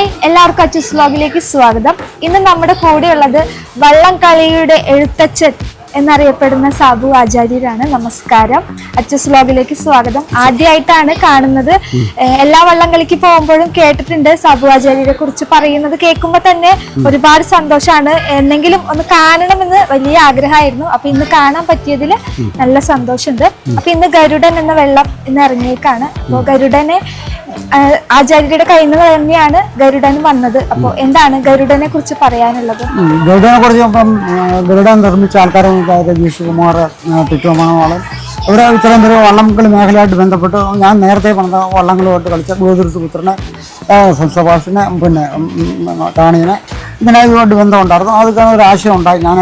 Hi എല്ലാവർക്കും അച്ചൂസ് വ്ലോഗിലേക്ക് സ്വാഗതം. ഇന്ന് നമ്മുടെ കൂടെയുള്ളത് വള്ളം കളിയുടെ എഴുത്തച്ഛൻ എന്നറിയപ്പെടുന്ന സാബു ആചാര്യരാണ്. നമസ്കാരം. അച്ചസ് വ്ലോഗിലേക്ക് സ്വാഗതം. ആദ്യമായിട്ടാണ് കാണുന്നത്. എല്ലാ വള്ളം കളിക്ക് പോകുമ്പോഴും കേട്ടിട്ടുണ്ട് സാബു ആചാര്യരെ കുറിച്ച് പറയുന്നത് കേൾക്കുമ്പോൾ തന്നെ ഒരുപാട് സന്തോഷമാണ് എന്നെങ്കിലും ഒന്ന് കാണണമെന്ന് വലിയ ആഗ്രഹമായിരുന്നു. അപ്പൊ ഇന്ന് കാണാൻ പറ്റിയതിൽ നല്ല സന്തോഷമുണ്ട്. അപ്പൊ ഇന്ന് ഗരുഡൻ എന്ന വെള്ളം ഇന്ന് ഇറങ്ങിയേക്കാണ്. അപ്പോൾ ഗരുഡനെ ആചാര്യരുടെ കയ്യിൽ നിന്ന് തന്നെയാണ് ഗരുഡൻ വന്നത്. അപ്പോൾ എന്താണ് ഗരുഡനെ കുറിച്ച് പറയാനുള്ളത്? ഗരുഡനെ കുറിച്ച് ഇപ്പം ഗരുഡൻ നിർമ്മിച്ച ആൾക്കാരെ രജീഷ് കുമാർ തിട്ടുമാണോളം ഇവിടെ ഇത്രയും പേര് വള്ളംകളി മേഖലയായിട്ട് ബന്ധപ്പെട്ട് ഞാൻ നേരത്തെ പണിത വള്ളങ്ങളുമായിട്ട് കളിച്ച ഗോതിരുത്ത് പുത്രനെ സംസഭാസിനെ പിന്നെ ഉം, ഇതിനായിട്ട് ബന്ധമുണ്ടായിരുന്നു. അതൊക്കെ ഒരു ആശയം ഉണ്ടായി. ഞാൻ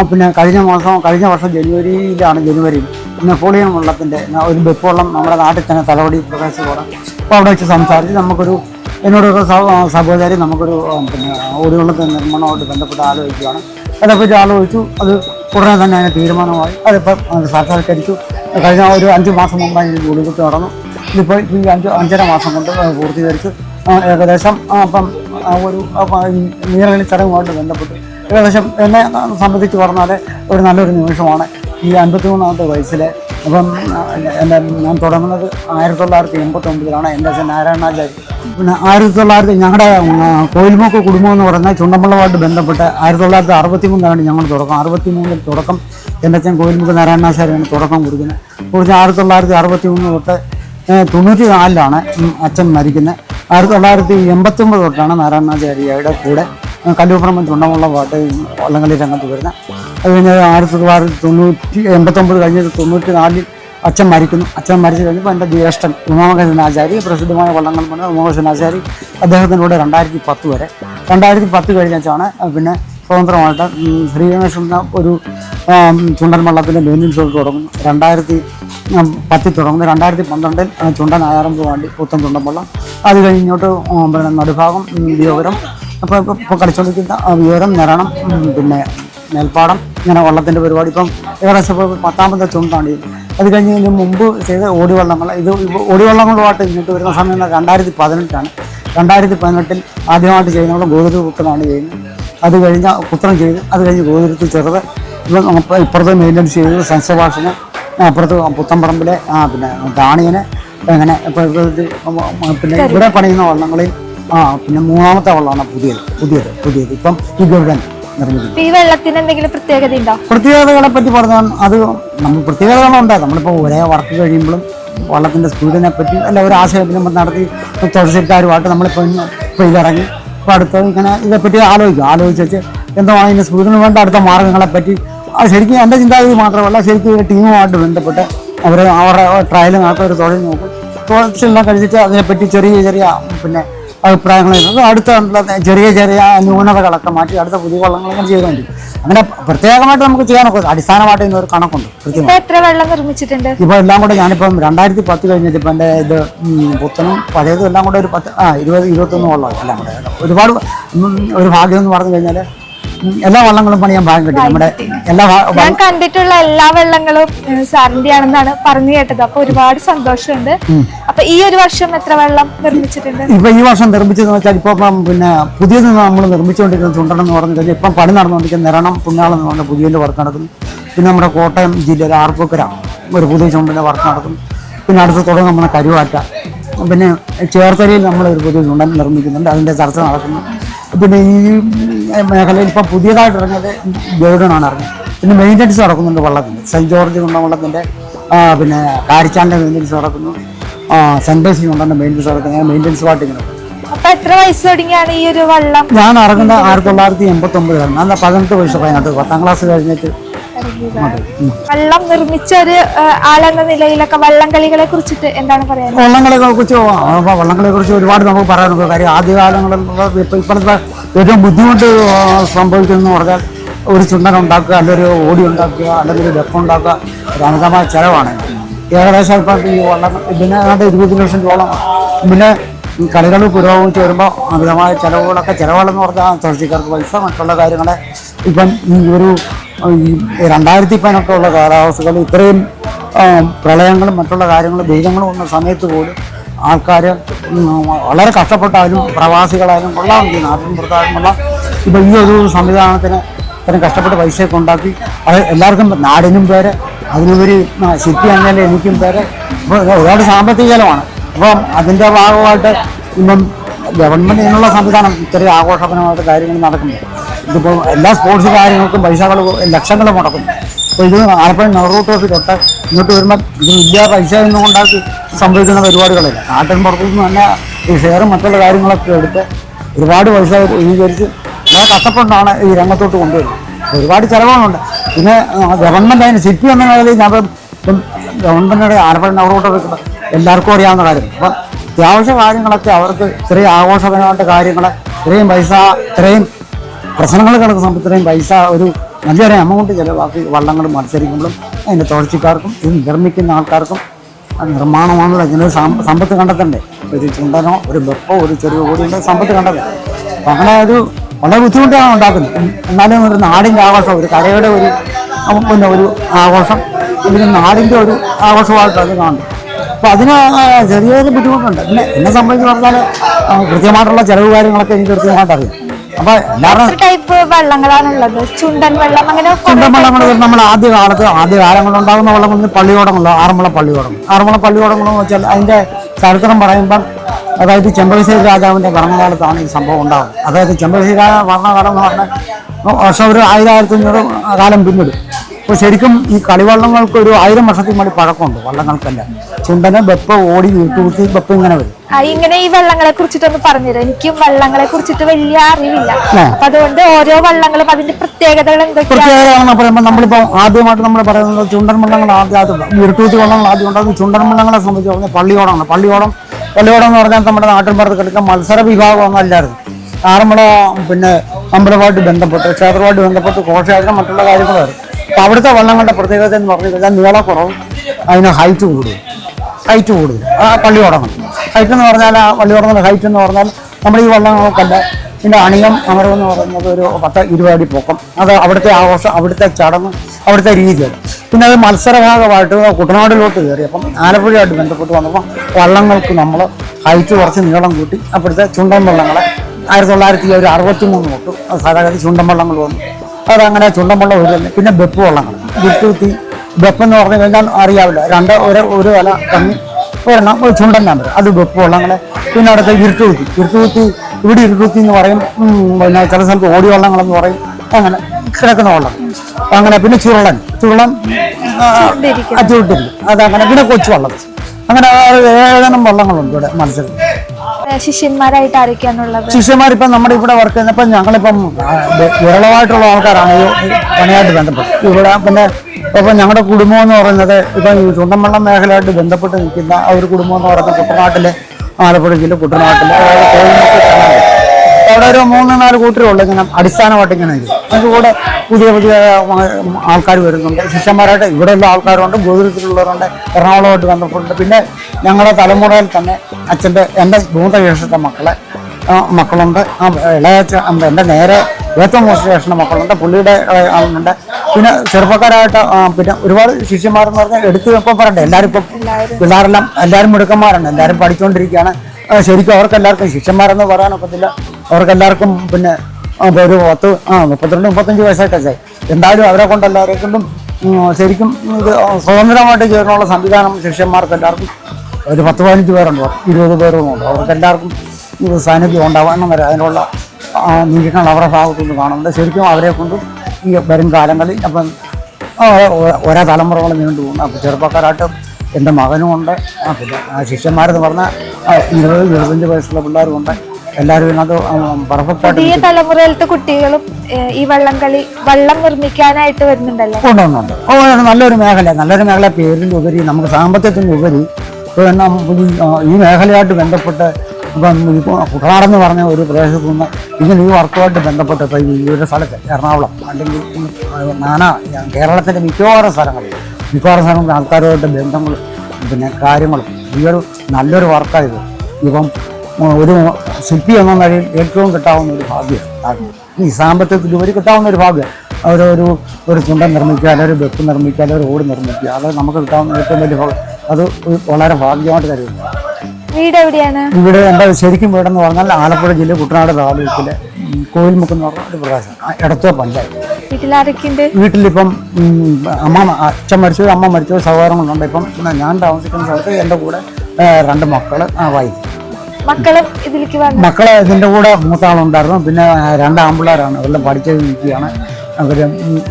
പിന്നെ കഴിഞ്ഞ മാസം കഴിഞ്ഞ വർഷം ജനുവരിയിലാണ് ജനുവരിയിൽ നെപ്പോളിയൻ വെള്ളത്തിന്റെ ഒരു ബെപ്പ് വള്ളം നമ്മുടെ നാട്ടിൽ തന്നെ തലവടി പ്രദേശത്തോടെ അപ്പോൾ അവിടെ വെച്ച് സംസാരിച്ച് നമുക്കൊരു എന്നോടൊക്കെ സഹ- സഹോദരി നമുക്കൊരു പിന്നെ ഓടിവെള്ളത്തിന്റെ നിർമ്മാണമായിട്ട് ബന്ധപ്പെട്ട് ആലോചിക്കുകയാണ്. അതേപ്പറ്റി ആലോചിച്ചു. അത് ഉടനെ തന്നെ അതിന് തീരുമാനമായി. അതിപ്പം അത് സാക്ഷാത്കരിച്ചു. കഴിഞ്ഞ ഒരു അഞ്ച് മാസം മുമ്പ് അതിന് ജോലികുത്തി നടന്നു. ഇതിപ്പോൾ ഈ അഞ്ച് അഞ്ചര മാസം കൊണ്ട് പൂർത്തീകരിച്ചു. ഏകദേശം അപ്പം ഒരു നീറകളി ചടങ്ങുമായിട്ട് ബന്ധപ്പെട്ട് ഏകദേശം എന്നെ സംബന്ധിച്ച് പറഞ്ഞാൽ ഒരു നല്ലൊരു നിമിഷമാണ് ഈ അൻപത്തി മൂന്നാമത്തെ വയസ്സിൽ അപ്പം എന്റെ ഞാൻ തുടങ്ങുന്നത് ആയിരത്തി തൊള്ളായിരത്തി എൺപത്തി ഒമ്പതിലാണ് എന്റെ അച്ഛൻ നാരായണാചാരി പിന്നെ ആയിരത്തി തൊള്ളായിരത്തി ഞങ്ങളുടെ കോയിൽമൂക്ക് കുടുംബം എന്ന് പറയുന്ന ചുണ്ടമ്പള്ളമായിട്ട് ബന്ധപ്പെട്ട് ആയിരത്തി തൊള്ളായിരത്തി അറുപത്തി മൂന്നിലാണ് ഞങ്ങൾ തുടക്കം. അറുപത്തി മൂന്നിൽ തുടക്കം എന്റെ അച്ഛൻ കോയിൽമുക്ക് നാരായണാചാര്യാണ് തുടക്കം കുറിക്കുന്നത്. കുറിച്ച് ആയിരത്തി തൊള്ളായിരത്തി അറുപത്തി മൂന്ന് തൊട്ട് തൊണ്ണൂറ്റി നാലിലാണ് അച്ഛൻ മരിക്കുന്നത്. ആയിരത്തി തൊള്ളായിരത്തി എൺപത്തി ഒമ്പത് തൊട്ടാണ് നാരായണാചാര്യയുടെ കൂടെ ഏഹ്, കല്ലൂപ്പുറം ചുണ്ടമുള്ള പാട്ട് വള്ളംകളി രംഗത്ത് വരുന്ന. അത് കഴിഞ്ഞ് ആയിരത്തി തൊള്ളായിരത്തി തൊണ്ണൂറ്റി എൺപത്തൊമ്പത് കഴിഞ്ഞ് തൊണ്ണൂറ്റി നാലിൽ അച്ഛൻ മരിക്കുന്നു. അച്ഛൻ മരിച്ചു കഴിഞ്ഞപ്പോൾ എന്റെ ജ്യേഷ്ഠൻ ഉമാമകൃഷ്ണാചാരി പ്രസിദ്ധമായ വള്ളങ്ങൾ പറഞ്ഞ അദ്ദേഹത്തിന്റെ കൂടെ രണ്ടായിരത്തി പത്ത് വരെ. രണ്ടായിരത്തി പത്ത് കഴിഞ്ഞാണ് പിന്നെ സ്വതന്ത്രമായിട്ട് ശ്രീഗണേഷ് എന്ന ഒരു ചുണ്ടൻ വള്ളത്തിന്റെ മെയിന്റെനൻസ് ഷോ തുടങ്ങുന്നു. രണ്ടായിരത്തി പത്തിൽ തുടങ്ങുന്നു. രണ്ടായിരത്തി പന്ത്രണ്ടിൽ ചുണ്ടൻ ആയാറമ്പ് വാണ്ടി പുത്തൻ ചുണ്ടൻ വള്ളം. അത് കഴിഞ്ഞിട്ട് പിന്നെ നടുഭാഗം ഉം, വിയോരം അപ്പോൾ ഇപ്പോൾ കളിച്ചുകൊണ്ടിരിക്കുന്ന ആ, നിറണം പിന്നെ മേൽപ്പാടം ഇങ്ങനെ വള്ളത്തിന്റെ പരിപാടി. ഇപ്പം ഏകദേശം ഇപ്പോൾ പത്താമത്തെ ചൂണ്ടാണ് അത് കഴിഞ്ഞ് ഇതിന് മുമ്പ് ചെയ്ത ഓടിവള്ളങ്ങൾ ഇത് ഓടിവള്ളങ്ങളുമായിട്ട് ഇങ്ങോട്ട് വരുന്ന സമയം രണ്ടായിരത്തി പതിനെട്ടാണ്. രണ്ടായിരത്തി പതിനെട്ടിൽ ആദ്യമായിട്ട് ചെയ്യുന്നത് ഗോതിരി കുത്തനാണ് ചെയ്യുന്നത് അത് കഴിഞ്ഞ പുത്രം ചെയ്ത് അത് കഴിഞ്ഞ് ഗോതിരത്തിൽ ചെറുത് ഇപ്പം ഇപ്പ- ഇപ്പുറത്ത് മെയിന്റെനൻസ് ചെയ്തത് സംസഭാഷന് അപ്പുറത്ത് പുത്തമ്പറമ്പിലെ പിന്നെ ദാണിയനെ അങ്ങനെ ഇപ്പോൾ പിന്നെ ഇവിടെ പണിയുന്ന വള്ളങ്ങളിൽ ആ പിന്നെ മൂന്നാമത്തെ വള്ളമാണ് പുതിയത്. പുതിയത് പുതിയത്. ഇപ്പം ഈ ഗരുഡൻ നിർമ്മിക്കുന്നത് അപ്പൊ ഈ വെള്ളത്തിന് എന്തെങ്കിലും പ്രത്യേകത ഉണ്ടോ? പ്രത്യേകതകളെ പറ്റി പറഞ്ഞാൽ അത് നമ്മൾ പ്രത്യേകതകളുണ്ട് നമ്മളിപ്പോൾ ഒരേ വർക്ക് കഴിയുമ്പോഴും വള്ളത്തിന്റെ സ്പീഡിനെ പറ്റി അല്ല ഒരു ആശയവിനിമയം നടത്തി തൊഴിൽക്കാരുമായിട്ട് നമ്മളിപ്പോൾ ഇന്ന് ഇപ്പോൾ ഇതിറങ്ങി. ഇപ്പോൾ അടുത്ത് ഇങ്ങനെ ഇതേപ്പറ്റി ആലോചിക്കും. ആലോചിച്ച് എന്തോ അതിന്റെ സ്പീഡിന് വേണ്ട അടുത്ത മാർഗങ്ങളെ പറ്റി അത് ശരിക്കും എന്റെ ചിന്താഗതി മാത്രമല്ല ശരിക്കും ഒരു ടീമുമായിട്ട് ബന്ധപ്പെട്ട് അവർ അവരുടെ ട്രയൽ നടത്തും ഒരു തൊഴിൽ നോക്കും. തൊഴിലെല്ലാം കഴിച്ചിട്ട് അതിനെപ്പറ്റി ചെറിയ ചെറിയ പിന്നെ അഭിപ്രായങ്ങൾ വരുന്നത് അടുത്ത ചെറിയ ചെറിയ ന്യൂനതകളൊക്കെ മാറ്റി അടുത്ത പുതിയ വള്ളങ്ങളൊക്കെ ചെയ്തുകൊണ്ട്. അങ്ങനെ പ്രത്യേകമായിട്ട് നമുക്ക് ചെയ്യാനൊക്കെ അടിസ്ഥാനമായിട്ട് ഇന്നൊരു കണക്കുണ്ട് എത്ര വെള്ളം നിർമ്മിച്ചിട്ടുണ്ട്? ഇപ്പോൾ എല്ലാം കൂടെ ഞാനിപ്പം രണ്ടായിരത്തി പത്ത് കഴിഞ്ഞിട്ട് ഇപ്പം എന്റെ ഇത് പുത്തനും പഴയതും എല്ലാം കൂടെ ഒരു പത്ത് ആ ഇരുപത് ഇരുപത്തൊന്ന് വള്ളം എല്ലാം കൂടെ. ഒരുപാട് ഒരു ഭാഗ്യം എന്ന് പറഞ്ഞു കഴിഞ്ഞാൽ എല്ലാ വള്ളങ്ങളും പണിയാൻ ഭാഗം കിട്ടി നമ്മുടെ എല്ലാ ഞാൻ കണ്ടിട്ടുള്ള എല്ലാ വെള്ളങ്ങളും സാറിന്റെ ആണെന്നാണ് പറഞ്ഞു കേട്ടത്. അപ്പൊ ഒരുപാട് സന്തോഷമുണ്ട്. അപ്പൊ ഈ ഒരു വർഷം എത്ര വെള്ളം നിർമ്മിച്ചിട്ടുണ്ട്? ഇപ്പൊ ഈ വർഷം നിർമ്മിച്ചതെന്ന് വെച്ചാൽ ഇപ്പൊ പിന്നെ പുതിയത് നമ്മൾ നിർമ്മിച്ചുകൊണ്ടിരിക്കുന്ന ചുണ്ടൻ എന്ന് പറഞ്ഞു കഴിഞ്ഞാൽ ഇപ്പം പണി നടന്നുകൊണ്ടിരിക്കുന്ന നിരണം പുണ്യാളം എന്ന് പറഞ്ഞ പുതിയതിന്റെ വർക്ക് നടക്കും പിന്നെ നമ്മുടെ കോട്ടയം ജില്ലയിലെ ആർപ്പൂക്കര ഒരു പുതിയ ചുണ്ടിന്റെ വർക്ക് നടക്കും പിന്നെ അടുത്ത തുടങ്ങുന്ന നമ്മുടെ കരുവാറ്റ. പിന്നെ ചേർത്തലയിൽ നമ്മൾ ഒരു പുതിയ ചുണ്ടൻ നിർമ്മിക്കുന്നുണ്ട്. അതിന്റെ ചർച്ച നടക്കുന്നു. പിന്നെ ഈ മേഖലയിൽ ഇപ്പം പുതിയതായിട്ട് ഇറങ്ങിയത് ഗൈഡനാണ് ഇറങ്ങിയത് പിന്നെ മെയിന്റനൻസ് നടക്കുന്നുണ്ട് വള്ളത്തിന്റെ സെന്റ് ജോർജ് കൊണ്ട വള്ളത്തിന്റെ പിന്നെ കാരിച്ചാലിന്റെ മെയിന്റനൻസ് നടക്കുന്നു. സെന്റേഴ്സ് കൊണ്ടാണ് മെയിന്റനൻസ് നടക്കുന്നത് ഞാൻ മെയിന്റനൻസ് പാർട്ടി ഇങ്ങനെ അപ്പൊ എത്ര വയസ്സ് തുടങ്ങിയാണ് ഈ ഒരു വള്ളം? ഞാൻ ഇറങ്ങുന്നത് ആയിരത്തി തൊള്ളായിരത്തി എൺപത്തി ഒമ്പതിലാണ് ഞാൻ പതിനെട്ട് വയസ്സ് പതിനെട്ട് പത്താം ക്ലാസ് കഴിഞ്ഞിട്ട് വള്ളം നിർമ്മിച്ച ഒരു ആളെന്ന നിലയിലൊക്കെ വള്ളം കളികളെ കുറിച്ചിട്ട് എന്താണ് പറയുന്നത് വള്ളങ്ങളെ കുറിച്ച് വള്ളങ്ങളെ കുറിച്ച് ഒരുപാട് നമുക്ക് പറയാനുണ്ട്. കാര്യം ആദ്യകാലങ്ങളിൽ ഇപ്പം ഇപ്പോഴത്തെ ഏറ്റവും ബുദ്ധിമുട്ട് സംഭവിക്കുന്നതെന്ന് പറഞ്ഞാൽ ഒരു ചുണ്ടൻ ഉണ്ടാക്കുക അല്ലെങ്കിൽ ഒരു ഓടി ഉണ്ടാക്കുക അല്ലെങ്കിൽ ഒരു ഡെപ്പ് ഉണ്ടാക്കുക ഒരു അമിതമായ ചിലവാണ്. ഏകദേശം ഇപ്പം ഈ വള്ളം പിന്നെ ഏതാണ്ട് ഇരുപത് ലക്ഷം രൂപ പിന്നെ കളികൾ പുരോഗമിച്ച് വരുമ്പോൾ അമിതമായ ചിലവുകളൊക്കെ ചിലവുകളെന്ന് പറഞ്ഞാൽ തുളസിക്കാർക്ക് പൈസ മറ്റുള്ള കാര്യങ്ങളെ ഇപ്പം ഈ ഒരു ഈ രണ്ടായിരത്തി പതിനെട്ടുള്ള കാലാവസ്ഥകൾ ഇത്രയും പ്രളയങ്ങളും മറ്റുള്ള കാര്യങ്ങളും ദൈവങ്ങളും വന്ന സമയത്ത് പോലും ആൾക്കാർ വളരെ കഷ്ടപ്പെട്ടാലും പ്രവാസികളായാലും കൊള്ളാം ഈ നാട്ടിലും പുറത്താകുമുള്ള ഇപ്പോൾ ഈ ഒരു സംവിധാനത്തിന് ഇത്രയും കഷ്ടപ്പെട്ട് പൈസയൊക്കെ ഉണ്ടാക്കി അത് എല്ലാവർക്കും നാടിനും പേര് അതിനുപരി ശില്പി എന്നാൽ എനിക്കും പേര്. അപ്പോൾ ഒരുപാട് സാമ്പത്തിക ചെലവാണ്. അപ്പം അതിന്റെ ഭാഗമായിട്ട് ഇപ്പം ഗവൺമെന്റ് ഇതിനുള്ള സംവിധാനം ഇത്രയും ആഘോഷപരമായിട്ട് കാര്യങ്ങൾ നടക്കുന്നു ഇതിപ്പോൾ എല്ലാ സ്പോർട്സ് കാര്യങ്ങൾക്കും പൈസകൾ ലക്ഷങ്ങൾ മുടക്കും. അപ്പോൾ ഇത് ആലപ്പുഴ നെഹ്റു ട്രോഫി തൊട്ട് ഇങ്ങോട്ട് വരുമ്പോൾ ഇത് വലിയ പൈസ ഒന്നും ഉണ്ടാക്കി സംഭവിക്കുന്ന പരിപാടികളില്ല? നാട്ടിൻ പുറത്തു നിന്ന് തന്നെ ഈ ഷെയറും മറ്റുള്ള കാര്യങ്ങളൊക്കെ എടുത്ത് ഒരുപാട് പൈസ സ്വീകരിച്ച് വളരെ കഷ്ടപ്പെട്ടാണ് ഈ രംഗത്തോട്ട് കൊണ്ടുവരുന്നത്. ഒരുപാട് ചിലവുകളുണ്ട്. പിന്നെ ഗവൺമെന്റ് അതിന് സിറ്റി എന്ന നിലയിൽ ഞാൻ ഇപ്പം ഗവൺമെന്റിന്റെ ആലപ്പുഴ നെഹ്റു ട്രോഫി എല്ലാവർക്കും അറിയാവുന്ന കാര്യം. അപ്പം അത്യാവശ്യ കാര്യങ്ങളൊക്കെ അവർക്ക് ഇത്രയും ആഘോഷപരമായിട്ട് കാര്യങ്ങൾ ഇത്രയും പൈസ ഇത്രയും പ്രശ്നങ്ങൾ കിടക്കുന്ന ഇത്രയും പൈസ ഒരു നല്ലൊരു എമൗണ്ട് ചിലവാക്കി വള്ളങ്ങൾ മത്സരിക്കുമ്പോഴും അതിന്റെ തുഴച്ചിക്കാർക്കും ഇത് നിർമ്മിക്കുന്ന ആൾക്കാർക്കും നിർമ്മാണമാണല്ലോ സം- സമ്പത്ത് കണ്ടെത്തണ്ടേ ഒരു ചുണ്ടനോ ഒരു വെപ്പോ ഒരു ചെറിയ കൂടിയുടെ സമ്പത്ത് കണ്ടെത്തണ്ടേ അപ്പം അങ്ങനെ ഒരു വളരെ ബുദ്ധിമുട്ടാണ് ഉണ്ടാക്കുന്നത്. എന്നാലും ഒരു നാടിന്റെ ആഘോഷം ഒരു കരയുടെ ഒരു പിന്നെ ഒരു ആഘോഷം ഇതിന് നാടിന്റെ ഒരു ആഘോഷമായിട്ട് അത് കാണുന്നു. അപ്പം അതിന് ചെറിയ ചെറിയൊരു ബുദ്ധിമുട്ടുണ്ട്. പിന്നെ എന്നെ സംബന്ധിച്ച് പറഞ്ഞാൽ കൃത്യമായിട്ടുള്ള ചിലവ് കാര്യങ്ങളൊക്കെ എനിക്ക് കൃത്യമായിട്ട് അറിയാം. ടൈപ്പ് വള്ളങ്ങളാണുള്ളത്. ചുണ്ടൻ വെള്ളം അങ്ങനെ നമ്മൾ ആദ്യ കാലത്ത് ആദ്യ കാലങ്ങളിൽ ഉണ്ടാകുന്ന വെള്ളം പള്ളിയോടങ്ങളോ ആറന്മുള പള്ളിയോടങ്ങൾ. ആറന്മുള പള്ളിയോടങ്ങളെന്ന് വെച്ചാൽ അതിന്റെ ചരിത്രം പറയുമ്പം അതായത് ചെമ്പകശ്ശേരി രാജാവിന്റെ ഭരണകാലത്താണ് ഈ സംഭവം ഉണ്ടാകുന്നത് അതായത് ചെമ്പകശ്ശേരി രാജ ഭരണകാലം എന്ന് പറഞ്ഞാൽ വർഷം ഒരു ആയിരം ആയിരത്തി അഞ്ഞൂറ് കാലം പിന്നിടും അപ്പോൾ ശരിക്കും ഈ കളിവള്ളങ്ങൾക്ക് ഒരു ആയിരം വർഷത്തിൽ മണി പഴക്കമുണ്ട് വള്ളങ്ങൾക്കെല്ലാം. ചുണ്ടനെ വെപ്പ് ഓടി വീട്ടുകുത്തി വെപ്പ് ഇങ്ങനെ വരും. ഇങ്ങനെ ഈ വള്ളങ്ങളെ കുറിച്ചിട്ടൊന്ന് പറഞ്ഞുതരാം. എനിക്കും വള്ളങ്ങളെ കുറിച്ചിട്ട് വലിയ അറിവില്ല. അപ്പൊ അതുകൊണ്ട് ഓരോ വള്ളങ്ങളും അതിന്റെ പ്രത്യേകതകൾ എന്തൊക്കെയാണ് പറയുമ്പോൾ നമ്മളിപ്പോൾ ആദ്യമായിട്ട് നമ്മൾ പറയുന്നത് ചുണ്ടൻ വള്ളങ്ങൾ ആദ്യം ആദ്യം ഇരുട്ടൂത്തി വള്ളങ്ങൾ ആദ്യം ഉണ്ടാകുന്നത് ചുണ്ടൻ വള്ളങ്ങളെ സംബന്ധിച്ച് പറഞ്ഞാൽ പള്ളിയോടമാണ് പള്ളിയോടം പള്ളിയോടം എന്ന് പറഞ്ഞാൽ നമ്മുടെ നാട്ടിൻ പുറത്ത് കിടക്കുന്ന മത്സര വിഭാഗമൊന്നല്ലായിരുന്നു ആറന്മുള പിന്നെ അമ്പലമായിട്ട് ബന്ധപ്പെട്ട് ക്ഷേത്രമായിട്ട് ബന്ധപ്പെട്ട് ഘോഷയാത്ര മറ്റുള്ള കാര്യങ്ങളായിരുന്നു. അപ്പോൾ അവിടുത്തെ വള്ളങ്ങളുടെ പ്രത്യേകത എന്ന് പറഞ്ഞു കഴിഞ്ഞാൽ നീളക്കുറവും അതിന് ഹൈറ്റ് കൂടുതൽ ഹൈറ്റ് കൂടുതൽ ആ പള്ളിയോടങ്ങൾ ഹൈറ്റ് എന്ന് പറഞ്ഞാൽ ആ പള്ളിയോടങ്ങളുടെ ഹൈറ്റ് എന്ന് പറഞ്ഞാൽ നമ്മൾ ഈ വള്ളങ്ങൾക്കല്ല ഇതിന്റെ അണിയം അമരമെന്ന് പറയുന്നത് ഒരു പത്ത് ഇരുപത് അടി പൊക്കം. അത് അവിടുത്തെ ആഘോഷം അവിടുത്തെ ചടങ്ങ് അവിടുത്തെ രീതിയാണ് പിന്നെ അത് മത്സരഭാഗമായിട്ട് കുട്ടനാടിലോട്ട് കയറി. അപ്പം ആലപ്പുഴയായിട്ട് ബന്ധപ്പെട്ട് വന്നപ്പോൾ വള്ളങ്ങൾക്ക് നമ്മൾ ഹൈറ്റ് കുറച്ച് നീളം കൂട്ടി അപ്പോഴത്തെ ചുണ്ടൻ വള്ളങ്ങളെ ആയിരത്തി തൊള്ളായിരത്തി ഒരു അറുപത്തി മൂന്ന് തൊട്ട് സാധാരണ ചുണ്ടൻ വള്ളങ്ങൾ വന്നു. അതങ്ങനെ ചുണ്ടൻ വള്ളം ഒരു പിന്നെ ബെപ്പ് വള്ളങ്ങൾ. വിട്ടുകുത്തി വെപ്പ് എന്ന് പറഞ്ഞു കഴിഞ്ഞാൽ അറിയാവില്ല. രണ്ട് ഒരു ഒരു വില തങ്ങി ഒരെണ്ണം ഒരു ചുണ്ടൻ നമ്പർ അത് വെപ്പുള്ള അങ്ങനെ പിന്നെ അടുത്ത ഇരുട്ടുകുത്തി ഇരുട്ടുകുത്തി ഇവിടെ ഇരുട്ടുകുത്തി എന്ന് പറയും. പിന്നെ ചില സ്ഥലത്ത് ഓടി വള്ളങ്ങളെന്ന് പറയും. അങ്ങനെ കിടക്കുന്ന വള്ളം. അങ്ങനെ പിന്നെ ചുരുളൻ. ചുരുളൻ അച്ചുവിട്ടിരിക്കും അതങ്ങനെ പിന്നെ കൊച്ചു വള്ളം. അങ്ങനെ ഏഴെണ്ണം വള്ളങ്ങളുണ്ട് ഇവിടെ മത്സരം ഏ, ശിഷ്യന്മാരായിട്ട് ആരൊക്കെയാണുള്ളത് ശിഷ്യന്മാർ ഇപ്പം നമ്മുടെ ഇവിടെ വർക്ക് ചെയ്യുന്നപ്പോൾ ഞങ്ങളിപ്പം വിരളമായിട്ടുള്ള ആൾക്കാരാണ് ഈ പണിയായിട്ട് ബന്ധപ്പെട്ട് ഇവിടെ പിന്നെ ഇപ്പം ഞങ്ങളുടെ കുടുംബം എന്ന് പറയുന്നത് ഇപ്പം ചുണ്ടൻവള്ളം മേഖലയായിട്ട് ബന്ധപ്പെട്ട് നിൽക്കുന്ന ആ ഒരു കുടുംബം എന്ന് പറയുന്നത് കുട്ടനാട്ടിലെ ആലപ്പുഴ ജില്ല കുട്ടനാട്ടിലെ. അവിടെ ഒരു മൂന്ന് നാല് കൂട്ടരുള്ളൂ ഇങ്ങനെ അടിസ്ഥാനമായിട്ട് ഇങ്ങനെ അതിന്റെ കൂടെ പുതിയ പുതിയ ആൾക്കാർ വരുന്നുണ്ട്. ശിഷ്യന്മാരായിട്ട് ഇവിടെയുള്ള ആൾക്കാരുണ്ട് ഗോതിരത്തിലുള്ളവരുണ്ട് എറണാകുളമായിട്ട് ബന്ധപ്പെട്ടുണ്ട് പിന്നെ ഞങ്ങളുടെ തലമുറയിൽ തന്നെ അച്ഛന്റെ എന്റെ മൂത്ത മക്കളെ മക്കളുണ്ട്. ആ, ഇളയച്ച എന്റെ നേരെ ഏറ്റവും മോശം ശേഷം മക്കളുണ്ട്. പുള്ളിയുടെ ആളുണ്ട്. പിന്നെ ചെറുപ്പക്കാരായിട്ട് പിന്നെ ഒരുപാട് ശിഷ്യന്മാരെന്ന് പറഞ്ഞാൽ എടുത്തു ഇപ്പം പറയണ്ടേ. എല്ലാവരും ഇപ്പം പിള്ളേരെല്ലാം എല്ലാവരും മിടുക്കന്മാരാണ്. എല്ലാവരും പഠിച്ചുകൊണ്ടിരിക്കുകയാണ്. ശരിക്കും അവർക്ക് എല്ലാവർക്കും ശിഷ്യന്മാരെന്ന് പറയാനൊക്കത്തില്ല. അവർക്ക് എല്ലാവർക്കും പിന്നെ ഒരു പത്ത് ആ മുപ്പത്തിരണ്ട് മുപ്പത്തഞ്ച് വയസ്സായിട്ടൊക്കെ എന്തായാലും അവരെ കൊണ്ട് എല്ലാവരെ കൊണ്ടും ശരിക്കും ഇത് സ്വതന്ത്രമായിട്ട് ചേർന്നുള്ള സംവിധാനം ശിഷ്യന്മാർക്ക് എല്ലാവർക്കും ഒരു പത്ത് പതിനഞ്ച് പേരുണ്ട് ഇരുപത് പേരുമുണ്ട് അവർക്ക് എല്ലാവർക്കും സാന്നിധ്യം ഉണ്ടാവാനും വരെ അതിനുള്ള നീക്കങ്ങൾ അവരുടെ ഭാഗത്തുനിന്ന് കാണുന്നുണ്ട്. ശരിക്കും അവരെ കൊണ്ടും ഈ വരും കാലങ്ങളിൽ അപ്പം ഓരോ തലമുറകൾ നീണ്ടു പോകുന്നു. അപ്പോൾ ചെറുപ്പക്കാരായിട്ട് എന്റെ മകനുമുണ്ട് ആ, പിന്നെ ആ ശിഷ്യന്മാരെന്ന് പറഞ്ഞാൽ ഇരുപത് ഇരുപത്തഞ്ച് വയസ്സുള്ള പിള്ളേരുമുണ്ട് എല്ലാവരും അത് പുതിയ തലമുറയിലത്തെ കുട്ടികളും ഈ വള്ളം കളി വള്ളം നിർമ്മിക്കാനായിട്ട് വരുന്നുണ്ടല്ലോ? കൊണ്ടുവന്നുണ്ട്. ഓ നല്ലൊരു മേഖല നല്ലൊരു മേഖല ഉപരി നമുക്ക് സാമ്പത്തികത്തിന് ഉപരി ഈ, മേഖലയായിട്ട് ബന്ധപ്പെട്ട് ഇപ്പം കുട്ടനാടെന്ന് പറഞ്ഞ ഒരു പ്രദേശത്തു നിന്ന് ഇങ്ങനെ ഈ വർക്കുമായിട്ട് ബന്ധപ്പെട്ട് ഇപ്പം ഈ ഒരു സ്ഥലത്ത് എറണാകുളം അല്ലെങ്കിൽ നാനാ കേരളത്തിന്റെ മിക്കവാറും സ്ഥലങ്ങളിൽ മിക്കവാറും സ്ഥലങ്ങളിൽ ആൾക്കാരുമായിട്ട് ബന്ധങ്ങളും പിന്നെ കാര്യങ്ങളും ഈ ഒരു നല്ലൊരു വർക്കായത് ഇപ്പം ഒരു ശില്പി എന്ന നിലയിൽ ഏറ്റവും കിട്ടാവുന്ന ഒരു ഭാഗ്യമാണ് ഈ സാമ്പത്തികത്തിൽ ഒരു കിട്ടാവുന്ന ഒരു ഭാഗ്യം. ഒരു ഒരു ഒരു ചുണ്ടൻ നിർമ്മിക്കുക അല്ലെങ്കിൽ ഒരു ബെപ്പ് നിർമ്മിക്കുക അല്ലെങ്കിൽ റോഡ് നിർമ്മിക്കുക അത് നമുക്ക് കിട്ടാവുന്ന ഏറ്റവും വലിയ ഭാഗം അത് വളരെ ഭാഗ്യമായിട്ട് കരുതുന്നു. വീട് എവിടെയാണ്? ഇവിടെ എന്റെ ശരിക്കും വീടെന്ന് പറഞ്ഞാൽ ആലപ്പുഴ ജില്ല കുട്ടനാട് താലൂക്കിലെ കോയിൽമുക്ക് എന്ന് പറഞ്ഞ ഒരു പ്രദേശം. ഇടത്തോ പഞ്ചായത്ത്. വീട്ടിലിപ്പം അമ്മ അച്ഛൻ മരിച്ചു അമ്മ മരിച്ചു സഹോദരങ്ങളുണ്ട്. ഇപ്പം ഞാൻ താമസിക്കുന്ന സ്ഥലത്ത് എന്റെ കൂടെ രണ്ട് മക്കൾ വൈകി മക്കളും ഇതിലേക്ക് മക്കളെ ഇതിന്റെ കൂടെ മൂത്താളുണ്ടായിരുന്നു. പിന്നെ രണ്ട് ആമ്പിള്ളേരാണ് അവരെല്ലാം പഠിച്ചത് നിൽക്കുകയാണ് അവർ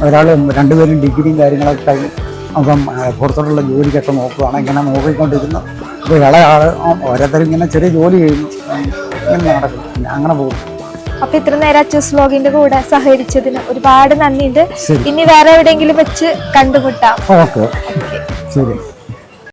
ഒരാൾ രണ്ടുപേരും ഡിഗ്രിയും കാര്യങ്ങളൊക്കെ കഴിഞ്ഞു അപ്പം പുറത്തോട്ടുള്ള ജോലിക്കൊക്കെ നോക്കുകയാണ് ഇങ്ങനെ നോക്കിക്കൊണ്ടിരുന്നു. അപ്പോൾ ഇളയാൾ ഓരോരുത്തരും ഇങ്ങനെ ചെറിയ ജോലി ചെയ്യുന്നു. ഇങ്ങനെ നടക്കും അങ്ങനെ പോകും അപ്പൊ ഇത്ര നേരം അച്ചൂസ് വ്ലോഗിന്റെ കൂടെ സഹകരിച്ചതിന് ഒരുപാട് നന്ദിയുണ്ട്. ഇനി വേറെ എവിടെയെങ്കിലും വെച്ച് കണ്ടുമുട്ടാം. ഓക്കെ. ശരി.